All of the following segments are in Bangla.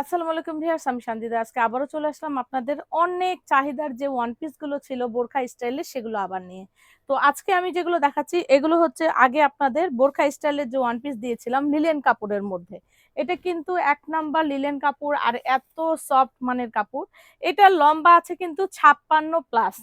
আসসালামু আলাইকুম ভিউয়ার্স, আমি শান্তিদা আজকে আবারও চলে আসলাম আপনাদের অনেক চাহিদার যে ওয়ান পিসগুলো ছিল বোরখা স্টাইলের সেগুলো আবার নিয়ে। তো আজকে আমি যেগুলো দেখাচ্ছি, এগুলো হচ্ছে আগে আপনাদের বোরখা স্টাইলের যে ওয়ান পিস দিয়েছিলাম লিলেন কাপড়ের মধ্যে। এটা কিন্তু এক নাম্বার লিলেন কাপড় আর এত সফট মানের কাপড়। এটা লম্বা আছে কিন্তু ছাপ্পান্ন প্লাস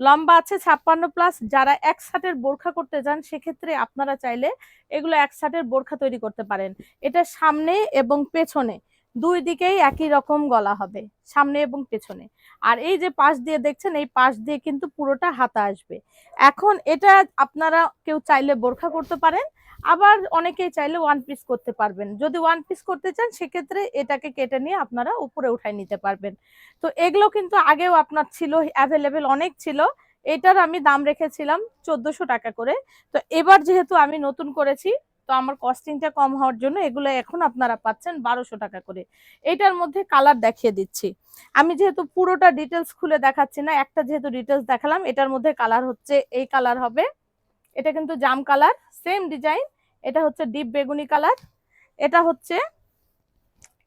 লম্বা আছে ছাপ্পান্ন প্লাস যারা এক সাটের বোরখা করতে চান সেক্ষেত্রে আপনারা চাইলে এগুলো এক সাটের বোরখা তৈরি করতে পারেন। এটা সামনে এবং পেছনে। দুই দিকেই একই রকম গলা হবে, সামনে এবং পেছনে। আর এই যে পাশ দিয়ে দেখছেন, এই পাশ দিয়ে কিন্তু পুরোটা হাতা আসবে। এখন এটা আপনারা কেউ চাইলে বোরখা করতে পারেন, আবার অনেকেই চাইলে ওয়ান পিস করতে পারবেন। যদি ওয়ান পিস করতে চান, সেক্ষেত্রে এটাকে কেটে নিয়ে আপনারা উপরে উঠাই নিতে পারবেন। তো এগুলো কিন্তু আগেও আপনার ছিল অ্যাভেলেবেল অনেক ছিল। এটার আমি দাম রেখেছিলাম চোদ্দশো টাকা করে। তো এবার যেহেতু আমি নতুন করেছি তো আমার কস্টিংটা কম হওয়ার জন্য এগুলো এখন আপনারা পাচ্ছেন বারোশো টাকা করে। এটার মধ্যে কালার দেখিয়ে দিচ্ছি। আমি যেহেতু পুরোটা ডিটেলস খুলে দেখাচ্ছি না, একটা যেহেতু ডিটেলস দেখালাম, এটার মধ্যে কালার হচ্ছে, এই কালার হবে। এটা কিন্তু জাম কালার সেম ডিজাইন এটা হচ্ছে ডিপ বেগুনি কালার এটা হচ্ছে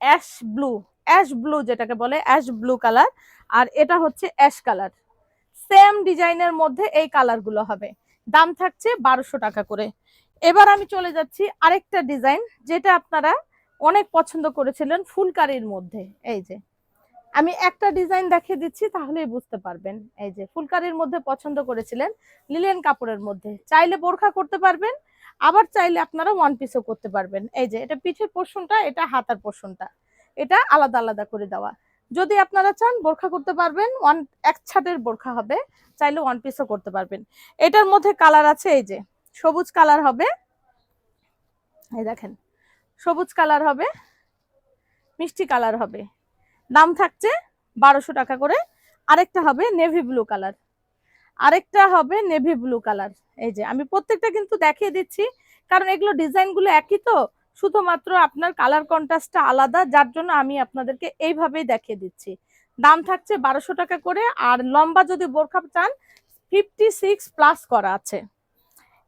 অ্যাশ ব্লু অ্যাশ ব্লু যেটাকে বলে অ্যাশ ব্লু কালার আর এটা হচ্ছে অ্যাশ কালার সেম ডিজাইনের মধ্যে এই কালারগুলো হবে। দাম থাকছে বারোশো টাকা করে। এবার আমি চলে যাচ্ছি আরেকটা ডিজাইন যেটা আপনারা অনেক পছন্দ করেছিলেন ফুলকারির মধ্যে। এই যে, আমি একটা ডিজাইন দেখিয়ে দিচ্ছি, তাহলেই বুঝতে পারবেন। এই যে, ফুলকারির মধ্যে পছন্দ করেছিলেন লিলেন কাপড়ের মধ্যে। চাইলে বোরখা করতে পারবেন, আবার চাইলে আপনারা ওয়ান পিসও করতে পারবেন। এই যে, এটা পিঠের পোর্শনটা এটা হাতার পোর্শনটা এটা আলাদা আলাদা করে দেওয়া। যদি আপনারা চান বোরখা করতে পারবেন ওয়ান এক ছাটের বোরখা হবে, চাইলে ওয়ান পিসও করতে পারবেন। এটার মধ্যে কালার আছে, এই যে সবুজ কালার হবে। এই দেখেন, সবুজ কালার হবে, মিষ্টি কালার হবে। দাম থাকছে বারোশো টাকা করে। আরেকটা হবে নেভি ব্লু কালার। আরেকটা হবে নেভি ব্লু কালার। এই যে, আমি প্রত্যেকটা কিন্তু দেখিয়ে দিচ্ছি, কারণ এগুলো ডিজাইনগুলো একই তো। শুধুমাত্র আপনার কালার কন্ট্রাস্টটা আলাদা, যার জন্য আমি আপনাদেরকে এইভাবেই দেখিয়ে দিচ্ছি। দাম থাকছে বারোশো টাকা করে, আর লম্বা যদি বোরখা চান ফিফটি সিক্স প্লাস করা আছে।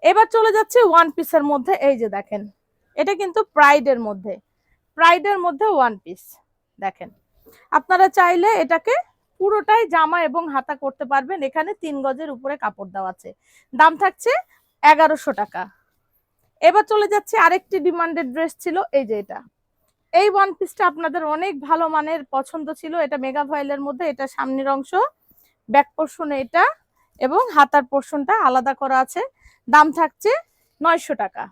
এবার চলে যাচ্ছে ওয়ান পিসের মধ্যে, এই যে দেখেন, এটা কিন্তু প্রাইডের মধ্যে প্রাইডের মধ্যে ওয়ান পিস দেখেন। আপনারা চাইলে এটাকে পুরোটাই জামা এবং হাতা করতে পারবেন, এখানে তিন গজের উপরে কাপড় দেওয়া আছে। দাম থাকছে এগারোশো টাকা। এবার চলে যাচ্ছে আরেকটি ডিমান্ডেড ড্রেস ছিল, এই যে এটা। এই ওয়ান পিসটা আপনাদের অনেক ভালো মানের পছন্দ ছিল, এটা মেগা ভয়েলের মধ্যে, এটা সামনের অংশ ব্যাক পোর্শনে এটা এবং হাতার পোর্শনটা আলাদা করা আছে। দাম থাকছে নয়শো টাকা।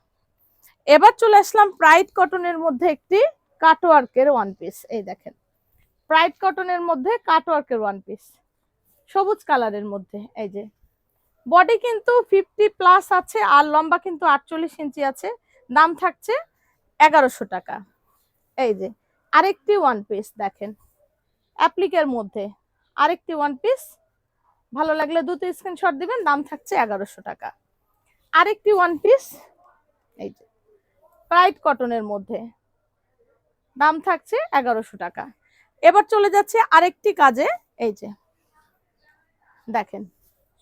এবার চলে আসলাম প্রাইড কটনের মধ্যে একটি কাটওয়ার্কের ওয়ান পিস এই দেখেন প্রাইড কটনের মধ্যে কাটওয়ার্কের ওয়ান পিস সবুজ কালারের মধ্যে, এই যে। বডি কিন্তু ফিফটি প্লাস আছে, আর লম্বা কিন্তু আটচল্লিশ ইঞ্চি আছে। দাম থাকছে এগারোশো টাকা। এই যে, আরেকটি ওয়ান পিস দেখেন। অ্যাপ্লিকের মধ্যে আরেকটি ওয়ান পিস ভালো লাগলে দুটো স্ক্রিনশট দিবেন, দাম থাকছে এগারোশো টাকা। আরেকটি ওয়ান পিস এই যে প্রাইড কটনের মধ্যে, দাম থাকছে এগারোশো টাকা। এবার চলে যাচ্ছে আরেকটি কাজে, এই যে, দেখেন,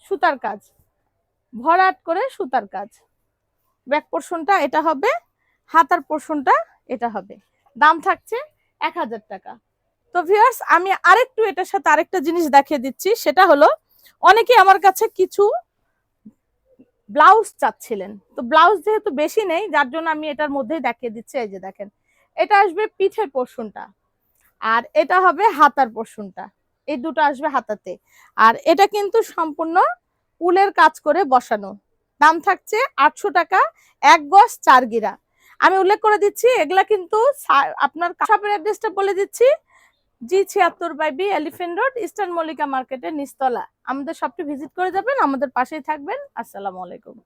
সুতার কাজ, ভরাট করে সুতার কাজ। ব্যাক পোর্শনটা এটা হবে, হাতার পোর্শনটা এটা হবে। দাম থাকছে এক হাজার টাকা। তো ভিউয়ার্স আমি আরেকটু এটার সাথে আরেকটা জিনিস দেখিয়ে দিচ্ছি, সেটা হলো অনেকে আমার কাছে কিছু ব্লাউজ চাচ্ছিলেন। তো ব্লাউজ যেহেতু বেশি নেই, যার জন্য আমি এটার মধ্যেই দেখিয়ে দিচ্ছি, এই যে দেখেন। এটা আসবে পিঠের পোর্শনটা আর এটা হবে হাতার পোর্শনটা। এই দুটো আসবে হাতাতে। আর এটা কিন্তু সম্পূর্ণ উলের কাজ করে বসানো। দাম থাকছে আটশো টাকা, এক গজ চার গিরা। আমি উল্লেখ করে দিচ্ছি, এগুলা কিন্তু আপনার শপের অ্যাড্রেসটা বলে দিচ্ছি। জি ছিয়াত্তর by B elephant road, eastern Mallika মার্কেটের নিস্তলা আমাদের সবটি ভিজিট করে যাবেন, আমাদের পাশেই থাকবেন। আসসালামু আলাইকুম।